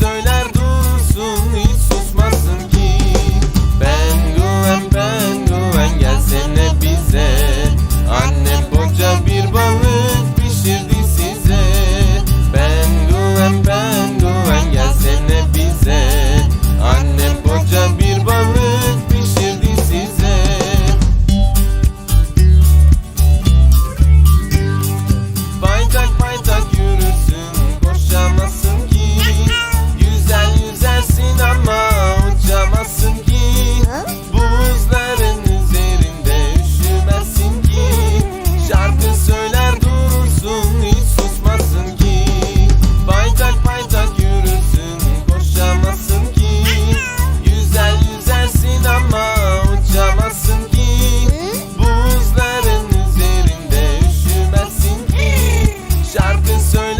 söyle concerned